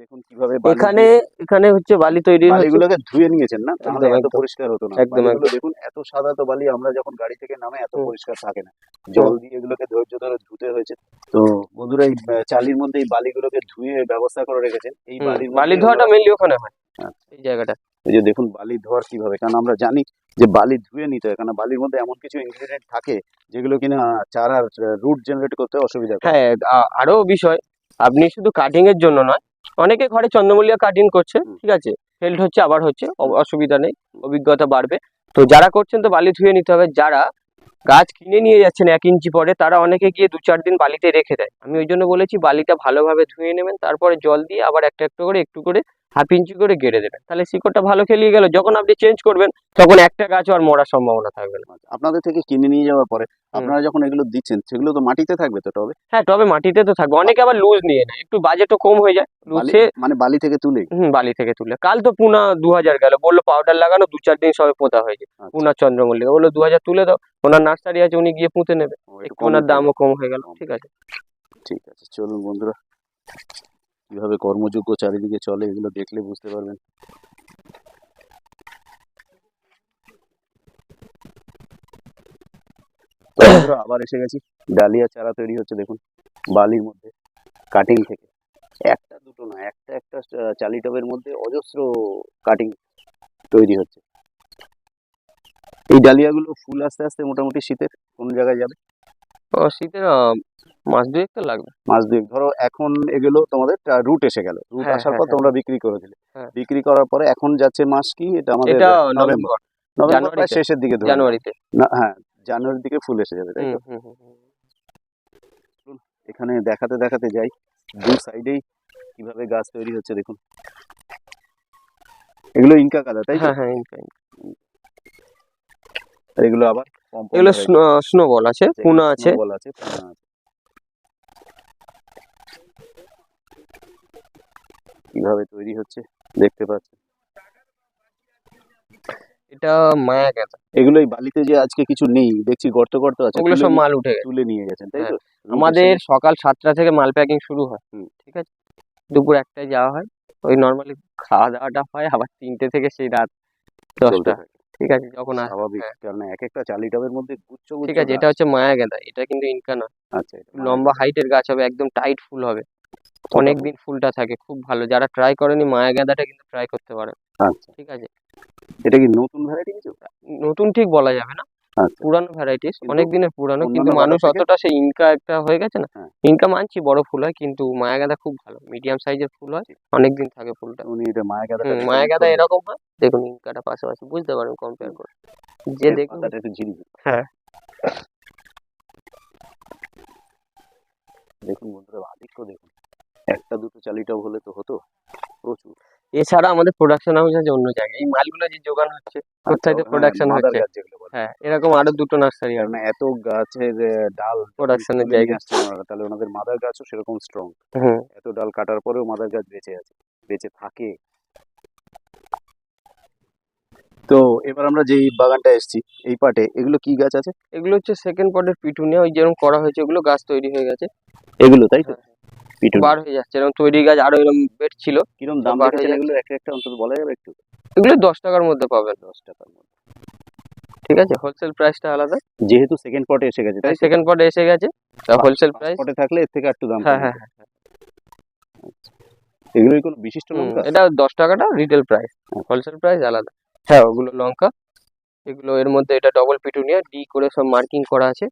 দেখুন কীভাবে এখানে এখানে হচ্ছে বালি তৈরি বালিগুলোকে ধুয়ে নিয়েছেন না? তাহলে এত পরিষ্কার হতো না। একদম, দেখুন এত সাদা তো বালি আমরা যখন গাড়ি থেকে নামে এত পরিষ্কার থাকে না। জল দিয়ে এগুলোকে ধৈর্য ধরে ধুতে হয়েছে। তো বন্ধুরা এই চালির মধ্যে এই বালিগুলোকে ধুয়ে ব্যবস্থা করে রেখেছেন। এই বালি মধ্যে ধোয়াটা মেনলি ওখানে হয় আচ্ছা। এই জায়গাটা। এই যে দেখুন বালি ধোয়ার কীভাবে? কারণ আমরা জানি যে বালি ধুয়ে নিতে হয় কারণ বালির মধ্যে এমন কিছু ইনগ্রিডিয়েন্ট থাকে যেগুলো কিনা চারার রুট জেনারেট করতে অসুবিধা হ্যাঁ আরও বিষয়। আপনি শুধু কাটিং এর জন্য নয় অনেকে ঘরে চন্দ্রমল্লিকা কাটিং করছে ঠিক আছে? ফেল্ড হচ্ছে আবার হচ্ছে অসুবিধা নেই অভিজ্ঞতা বাড়বে। তো যারা করছেন তো বালি ধুয়ে নিতে হবে যারা গাছ কিনে নিয়ে যাচ্ছেন এক ইঞ্চি পরে তারা অনেকে গিয়ে দু চার দিন বালিতে রেখে দেয়। আমি ওই জন্য বলেছি বালিটা ভালোভাবে ধুয়ে নেবেন তারপরে জল দিয়ে আবার একটা একটু করে একটু করে হাফ ইঞ্চি করে গেড়ে দেবেন। তাহলে শিকড়টা ভালো খেলিয়ে গেল। যখন আপনি চেঞ্জ করবেন তখন একটা গাছও আর মরার সম্ভাবনা থাকবে না। আপনাদের থেকে কিনে নিয়ে যাওয়ার পরে আপনারা যখন এগুলো দিচ্ছেন সেগুলো তো মাটিতে থাকবে তো তবে হ্যাঁ তবে মাটিতে তো থাকবে। অনেকে আবার লুজ নিয়ে নেয়। একটু বাজেটও কম হয়ে যায়। লুজে মানে বালি থেকে তুলে? হুম বালি থেকে তুলে। কাল তো পুনা দু হাজার গেল। বলল পাউডার লাগানো দু চার দিন সবে পোঁতা হয়েছে আচ্ছা। পুনা চন্দ্রমল্লিকা। বলল দু হাজার তুলে দাও। ওনার নার্সারি আছে উনি গিয়ে পুঁতে নেবে। ওনার দামও কম হয়ে গেল। ঠিক আছে। ঠিক আছে চলুন বন্ধুরা। কীভাবে কর্মযোগ্য চারিদিকে চলে এগুলো দেখলে বুঝতে পারবেন। আবার এসে গেছি। ডালিয়া চারা তৈরি হচ্ছে দেখুন, বালির মধ্যে কাটিং থেকে। একটা দুটো না, একটা একটা চালি টবের মধ্যে অজস্র কাটিং তৈরি হচ্ছে। এই ডালিয়াগুলো ফুল আস্তে আস্তে মোটামুটি শীতের, কোন জায়গায় যাবে। ও শীতের মাস দুয়েক তো লাগবে। মাস দুয়েক। ধরো এখন এগুলো তোমাদের রুট এসে গেল। রুট হ্যাঁ, আসার হ্যাঁ, পর হ্যাঁ। তোমরা বিক্রি করে দিলে। বিক্রি করার পরে এখন যাচ্ছে মাস কি? এটা আমাদের এটা নভেম্বর। নভেম্বর। শেষের দিকে। জানুয়ারিতে। না হ্যাঁ জানুয়ারির দিকে ফুল এসে যাবে তাই তো। এখানে দেখাতে দেখাতে যাই। দু সাইডেই কীভাবে গাছ তৈরি হচ্ছে দেখুন। এগুলো ইনকা কাদা তাই হ্যাঁ হ্যাঁ ইনকা। এগুলো আবার? এগুলো স্নোবল আছে। পুনা আছে। কীভাবে তৈরি হচ্ছে দেখতে পাচ্ছেন। এটা মায়া গাঁদা এগুলো এই বালিতে যে আজকে কিছু নেই দেখছি গর্ত গর্ত আছে ওগুলো সব মাল উঠে গেছে। তুলে নিয়ে গেছেন তাই তো? আমাদের সকাল সাতটা থেকে মাল প্যাকিং শুরু হয়। ঠিক আছে? দুপুর একটায় যাওয়া হয়। ওই নর্মালি খাওয়া দাওয়াটা হয় আবার তিনটে থেকে সেই রাত দশটা। থাকে। ঠিক আছে যখন স্বাভাবিক। হ্যাঁ। কারণ এক একটা চালি টবের মধ্যে গুচ্ছ গুচ্ছ ঠিক আছে এটা হচ্ছে মায়া গেঁদা এটা কিন্তু ইনকা না। আচ্ছা লম্বা হাইটের গাছ হবে একদম টাইট ফুল হবে। অনেক দিন ফুলটা থাকে খুব ভালো। যারা ট্রাই করেনি মায়া গেঁদাটা কিন্তু ট্রাই করতে পারে। আচ্ছা। ঠিক আছে। এটা কি নতুন ভ্যারাইটি কিছু? নতুন ঠিক বলা যাবে না। পুরানো ভ্যারাইটিস অনেক দিনের পুরানো কিন্তু মানুষ অতটা সেই ইনকা একটা হয়ে গেছে না? হ্যাঁ। ইনকা মানছি বড় ফুল হয় কিন্তু মায়া গাঁদা খুব ভালো। মিডিয়াম সাইজের ফুল হয় অনেক দিন থাকে ফুলটা। উনি এটা মায়া গাদা মায়া গাঁদা এরকম হয়। দেখুন ইনকাটা পাশাপাশি বুঝতে পারেন কম্পেয়ার করে। যে দেখুন একটু ঝিরি হ্যাঁ। দেখুন বন্ধুরা আধিক্য দেখুন। একটা দুটো চালি টব হলে তো হতো। প্রচুর। এছাড়া আমাদের প্রোডাকশন হাউস আছে অন্য জায়গায়। এই মালগুলো যে যোগান হচ্ছে কোথায় প্রোডাকশন হ্যাঁ, হচ্ছে। হ্যাঁ এরকম আরও দুটো নার্সারি আছে। এত গাছের ডাল প্রোডাকশনের জায়গা। তাহলে ওনাদের মাদার গাছও সেরকম স্ট্রং হুম এত ডাল কাটার পরেও মাদার গাছ বেঁচে আছে বেঁচে থাকে। তো এবার আমরা যেই বাগানটা এসেছি এই পাটে এগুলো কি গাছ আছে? এগুলো হচ্ছে সেকেন্ড পটের পিটুনিয়া ওই যেরকম করা হয়েছে ওগুলো গাছ তৈরি হয়ে গেছে। এগুলো তাই তো? হ্যাঁ। বার হয়ে যাচ্ছে এরকম তৈরি গাছ আরও এরকম বেড ছিল কিরম দাম বার হয়ে। এগুলো? একটা একটা অন্তত বলা যাবে একটু? এগুলো দশ টাকার মধ্যে পাবেন। দশ টাকার মধ্যে। ঠিক আছে হোলসেল প্রাইসটা আলাদা। যেহেতু সেকেন্ড পটে এসে গেছে তাই সেকেন্ড পটে এসে গেছে হোলসেল প্রাইস পটে থাকলে এর থেকে একটু দাম হ্যাঁ কম হ্যাঁ হতো। এগুলোই কোনো বিশিষ্ট লঙ্কা? এটা দশ টাকাটা রিটেল প্রাইস আচ্ছা। হোলসেল প্রাইস আলাদা। হ্যাঁ ওগুলো লঙ্কা। এগুলো এর মধ্যে এটা ডবল পিটুনিয়া ডি করে সব মার্কিং করা আছে।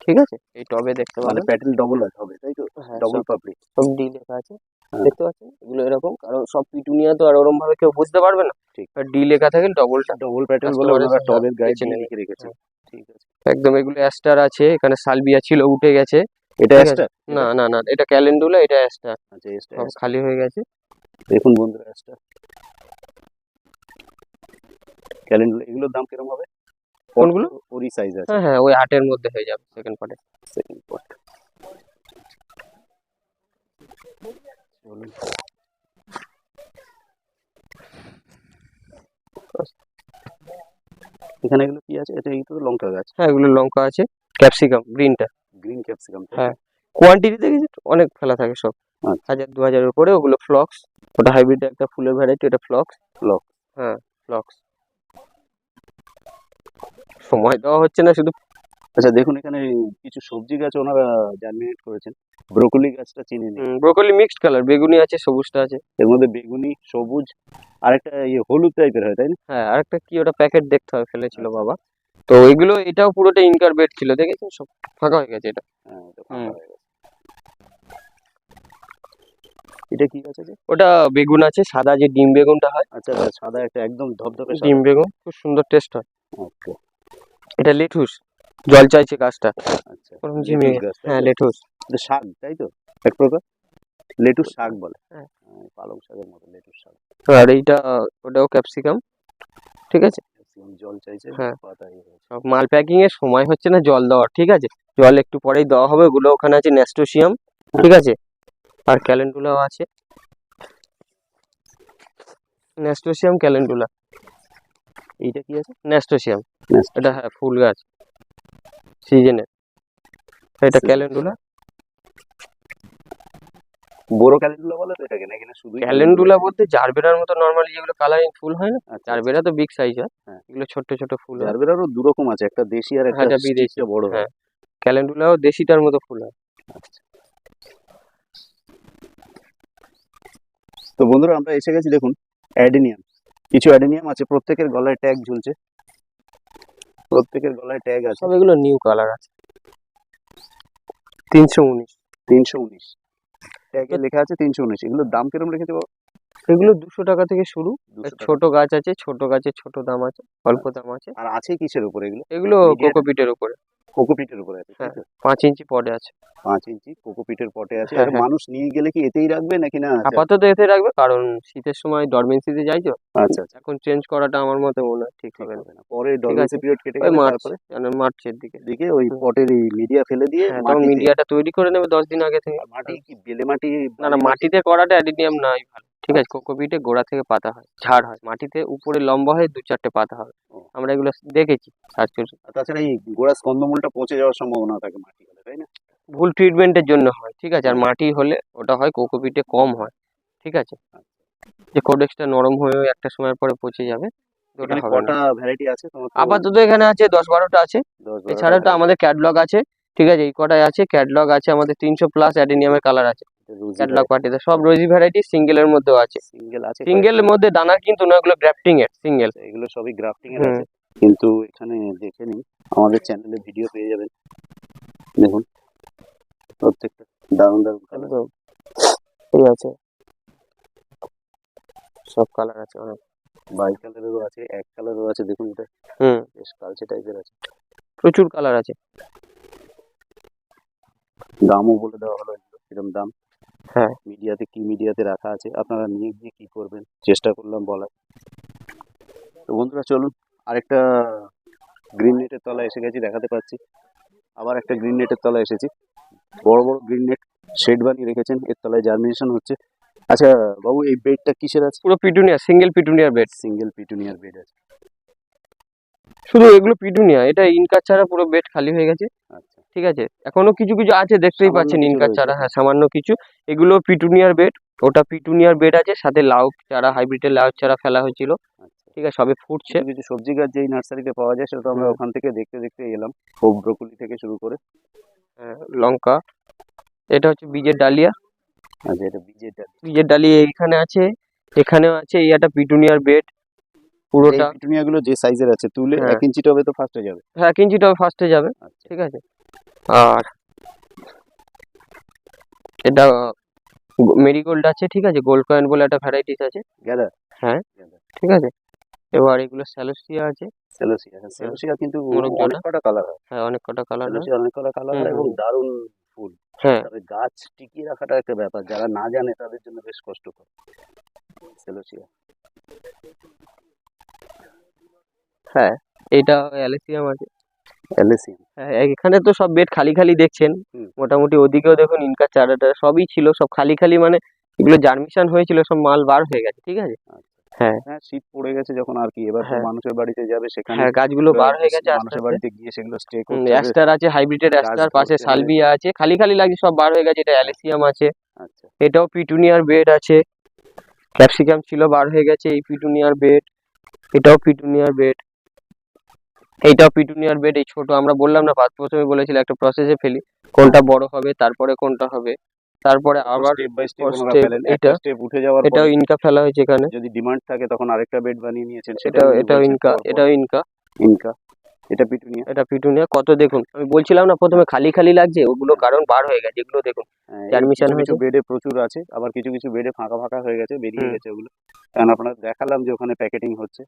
ঠিক আছে? এই টবে দেখতে মানে পাবেন। প্যাটেল ডবল হবে তাই তো? হ্যাঁ, ডবল সব- পাপড়ি সব ডি লেখা আছে। হ্যাঁ। দেখতে পাচ্ছেন? এগুলো এরকম। কারণ সব পিটুনিয়া তো আর ওরকম ভাবে কেউ বুঝতে পারবে না। ঠিক। আর ডি লেখা থাকে ডবলটা ডবল প্যাটেল বলে সঙ্গে টবের গায়ে দিয়ে লিখে রেখেছে। ঠিক আছে। একদম। এগুলো অ্যাস্টার আছে এখানে সালবিয়া ছিল উঠে গেছে। এটা অ্যাস্টার না না না এটা ক্যালেন্ডুলা এটা অ্যাস্টার আচ্ছা অ্যাস্টার খালি হয়ে গেছে। দেখুন বন্ধুরা অ্যাস্টার ক্যালেন্ডার এগুলোর দাম কীরকম হবে? কোনগুলো? ওরি সাইজ আছে। হ্যাঁ হ্যাঁ ওই আটের মধ্যে হয়ে যাবে সেকেন্ড পার্টে সেকেন্ড চলুন। এখানে এগুলো কি আছে? এটা এই লঙ্কা গাছ। হ্যাঁ এগুলো লঙ্কা আছে ক্যাপসিকাম গ্রিনটা গ্রিন ক্যাপসিকাম হ্যাঁ। কোয়ান্টিটি দেখেছি অনেক ফেলা থাকে সব। আচ্ছা। হাজার দু হাজারের উপরে ওগুলো ফ্লক্স ওটা হাইব্রিড একটা ফুলের ভ্যারাইটি ওটা ফ্লক্স Phlox। হ্যাঁ ফ্লক্স সময় দেওয়া হচ্ছে না শুধু। আচ্ছা দেখুন এখানে কিছু সবজি গাছ ওনারা জার্মিনেট করেছেন। ব্রোকলি গাছটা চিনি ব্রোকলি মিক্সড কালার বেগুনি আছে সবুজটা আছে। এর মধ্যে বেগুনি সবুজ আর একটা ইয়ে হলুদ টাইপের হয় তাই না? হ্যাঁ আরেকটা কি ওটা প্যাকেট দেখতে হবে ফেলেছিল বাবা। তো এগুলো এটাও পুরোটা ইনকার বেড ছিল দেখেছেন? সব ফাঁকা হয়ে গেছে এটা। হ্যাঁ এটা ফাঁকা হয়ে গেছে। এটা কি গাছ আছে ওটা বেগুন আছে সাদা যে ডিম বেগুনটা হয়। আচ্ছা আচ্ছা, সাদা একটা একদম সাদা ডিম বেগুন খুব সুন্দর টেস্ট হয়। ওকে। এটা লেটুস জল চাইছে গাছটা। আচ্ছা ওরকম ঝিমিয়ে হ্যাঁ তো? লেটুস। এটা শাক তাই তো? এক প্রকার? লেটুস শাক বলে। হ্যাঁ। হ্যাঁ, পালং শাকের মতো লেটুস শাক। আর এইটা ওটাও ক্যাপসিকাম ঠিক আছে? জল চাইছে হ্যাঁ। পাতা ইয়ে হয়েছে। সব মাল প্যাকিং এর সময় হচ্ছে না জল দেওয়ার ঠিক আছে? জল একটু পরেই দেওয়া হবে ওগুলো ওখানে আছে ন্যাস্টোসিয়াম ঠিক আছে? আর ক্যালেন্ডুলাও আছে। Nasturtium calendula. এইটা কি আছে? Nasturtium। এটা হ্যাঁ ফুল গাছ। সিজনের এটা ক্যালেন্ডুলা বড় ক্যালেন্ডুলা বলে তো এটাকে নাকি না শুধু ক্যালেন্ডুলা বলতে জারবেরার মতো নর্মালি যেগুলো কালারিং ফুল হয় না? আচ্ছা জারবেরা তো বিগ সাইজ হয়। হ্যাঁ। এগুলো ছোট ছোট ফুল জারবেরারও দু রকম আছে একটা দেশি আর একটা বিদেশি। বড় হয়। হ্যাঁ। ক্যালেন্ডুলাও দেশিটার মতো ফুল হয়। তো বন্ধুরা আমরা এসে গেছি দেখুন অ্যাডেনিয়াম। কিছু অ্যাডেনিয়াম আছে প্রত্যেকের গলায় ট্যাগ ঝুলছে। প্রত্যেকের গলায় ট্যাগ আছে। সব এগুলো নিউ কালার আছে। তিনশো উনিশ। তিনশো উনিশ। ট্যাগে লেখা আছে তিনশো উনিশ। এগুলোর দাম কীরকম রেখেছে বাবা? এগুলো দুশো টাকা থেকে শুরু। ছোট গাছ আছে ছোট গাছের ছোট দাম আছে অল্প দাম আছে। আর আছে কিসের উপরে এগুলো? এগুলো কোকোপিটের উপরে। কোকোপিটের উপরে আছে হ্যাঁ। তো? পাঁচ ইঞ্চি পটে আছে। পাঁচ ইঞ্চি কোকোপিটের পটে আছে। হ্যাঁ, আর হ্যাঁ। মানুষ নিয়ে গেলে কি এতেই রাখবে নাকি না? আপাতত এতে রাখবে কারণ শীতের সময় ডরমেন্সিতে যাই তো আচ্ছা আচ্ছা। এখন চেঞ্জ করাটা আমার মতে মনে হয় ঠিক হবে না। পরে ডরমেন্সি পিরিয়ড কেটে গেলে তারপরে? মানে মার্চের দিকে। দিকে ওই পটের এই মিডিয়া ফেলে দিয়ে তখন মিডিয়াটা তৈরি করে নেবে দশ দিন আগে থেকে। মাটি কি বেলে মাটি না না মাটিতে করাটা অ্যাডিনিয়াম নয় ভালো। ঠিক আছে কোকোপিটে গোড়া থেকে পাতা হয় ঝাড় হয়। মাটিতে উপরে লম্বা হয়ে দু চারটে পাতা হয় আমরা এগুলো দেখেছি সার্চ করে তাছাড়া এই গোড়া স্কন্দমূলটা পচে যাওয়ার সম্ভাবনা থাকে মাটি হলে তাই না? ভুল ট্রিটমেন্টের জন্য হয় ঠিক আছে? আর মাটি হলে ওটা হয় কোকোপিটে কম হয় ঠিক আছে? যে কোডেক্সটা নরম হয়ে একটা সময়ের পরে পচে যাবে কটা ভ্যারাইটি আছে আপাতত এখানে আছে দশ বারোটা আছে। এছাড়া তো আমাদের ক্যাটলগ আছে ঠিক আছে? এই কটাই আছে ক্যাটলগ আছে আমাদের তিনশো প্লাস অ্যাডেনিয়ামের কালার আছে। ক্যাটলগ পার্টিতে সব রোজি ভ্যারাইটি সিঙ্গেলের মধ্যেও আছে। সিঙ্গেল আছে সিঙ্গেলের মধ্যে দানার কিন্তু না ওগুলো গ্রাফটিং এর সিঙ্গেল এগুলো সবই গ্রাফটিং এর আছে। কিন্তু এখানে দেখে নিন আমাদের চ্যানেলে ভিডিও পেয়ে যাবেন। দেখুন প্রত্যেকটা দারুণ দারুণ কালার এই আছে। সব কালার আছে অনেক। বাই কালারেরও আছে এক কালারও আছে দেখুন এটা। হুম। বেশ কালচে টাইপের আছে। প্রচুর কালার আছে। দামও বলে দেওয়া হলো এগুলো কিরম দাম। হ্যাঁ। মিডিয়াতে কি মিডিয়াতে রাখা আছে? আপনারা নিয়ে গিয়ে কি করবেন? চেষ্টা করলাম বলার। তো বন্ধুরা চলুন। আরেকটা গ্রিন নেটের তলায় এসে গেছি দেখাতে পাচ্ছি। আবার একটা গ্রিন নেটের তলায় এসেছি। বড় বড় গ্রিন নেট শেড বানিয়ে রেখেছেন। এর তলায় জার্মিনেশন হচ্ছে। আচ্ছা বাবু এই বেডটা কিসের আছে? পুরো পিটুনিয়া সিঙ্গেল পিটুনিয়ার বেড সিঙ্গেল পিটুনিয়ার বেড আছে। শুধু এগুলো পিটুনিয়া এটা ইনকার ছাড়া পুরো বেড খালি হয়ে গেছে। আচ্ছা। ঠিক আছে? এখনও কিছু কিছু আছে দেখতেই পাচ্ছেন ইনকার চারা হ্যাঁ সামান্য কিছু। এগুলো পিটুনিয়ার বেড ওটা পিটুনিয়ার বেড আছে সাথে লাউ চারা হাইব্রিডের লাউ চারা ফেলা হয়েছিল। আচ্ছা। ঠিক আছে সবে ফুটছে। কিছু সবজি গাছ যেই নার্সারিতে পাওয়া যায় সেটা আমরা ওখান থেকে দেখতে দেখতে এলাম। খুব ব্রোকলি থেকে শুরু করে। হ্যাঁ, লঙ্কা। এটা হচ্ছে বীজের ডালিয়া। আচ্ছা এটা বীজের ডাল বীজের ডালিয়া এখানে আছে এখানেও আছে এই একটা পিটুনিয়ার বেড। পুরোটা পিটুনিয়া গুলো যে সাইজের আছে তুলে হ্যাঁ। এক ইঞ্চি টবে তো ফার্স্ট হয়ে যাবে। হ্যাঁ এক ইঞ্চি টবে ফার্স্টে যাবে। আচ্ছা। ঠিক আছে? আর এটা মেরিগোল্ড আছে ঠিক আছে? গোল্ড কয়েন বলে একটা ভ্যারাইটিস আছে। গ্যাদার হ্যাঁ। ঠিক আছে? এবার এগুলো স্যালোসিয়া আছে। সেলোসিয়া হ্যাঁ সেলোসিয়া কিন্তু অনেক কটা কালার হয়। হ্যাঁ অনেক কটা কালার সেলোসিয়া অনেক কটা কালার হয় এবং হুম। দারুণ হ্যাঁ। তবে গাছ টিকিয়ে রাখাটা একটা ব্যাপার। যারা না জানে তাদের জন্য বেশ কষ্টকর। সেলোসিয়া হ্যাঁ এটা অ্যালেসিয়াম আছে। হ্যাঁ এখানে তো সব বেড খালি খালি দেখছেন। মোটামুটি ওদিকেও দেখুন ইনকা চারাটা সবই ছিল সব খালি খালি মানে এগুলো জার্মিশন হয়েছিল সব মাল বার হয়ে গেছে ঠিক আছে? হ্যাঁ। হ্যাঁ শীত পড়ে গেছে যখন আর কি এবার হ্যাঁ। মানুষের বাড়িতে যাবে সেখানে হ্যাঁ গাছগুলো বার হয়ে গেছে মানুষের বাড়িতে গিয়ে সেগুলো স্টে করতে অ্যাস্টার আছে অ্যাস্টার পাশে সালভিয়া আছে খালি খালি লাগে সব বার হয়ে গেছে এটা অ্যালেসিয়াম আছে। আচ্ছা। এটাও পিটুনিয়ার বেড আছে। ক্যাপসিকাম ছিল বার হয়ে গেছে এই পিটুনিয়ার বেড এটাও পিটুনিয়ার বেড এইটাও পিটুনিয়ার বেড এই ছোট আমরা বললাম না প্রথমে বলেছিল একটা প্রসেসে ফেলি কোনটা বড় হবে তারপরে কোনটা হবে তারপরে আবার স্টেপ বাই স্টেপ এটা। স্টেপ উঠে যাওয়ার পর এটাও ইনকা ফেলা হয়েছে এখানে। যদি ডিমান্ড থাকে তখন আরেকটা বেড বানিয়ে নিয়েছেন এটাও এটাও ইনকা এটাও ইনকা। ইনকা। এটা পিটুনিয়া। এটা পিটুনিয়া কত দেখুন আমি বলছিলাম না প্রথমে খালি খালি লাগছে ওগুলো কারণ বার হয়ে গেছে এগুলো দেখুন কিছু হয়েছে। বেডে প্রচুর আছে আবার কিছু কিছু বেডে ফাঁকা ফাঁকা হয়ে গেছে বেরিয়ে। গেছে ওগুলো। কারণ আপনার দেখালাম যে ওখানে প্যাকেটিং হচ্ছে।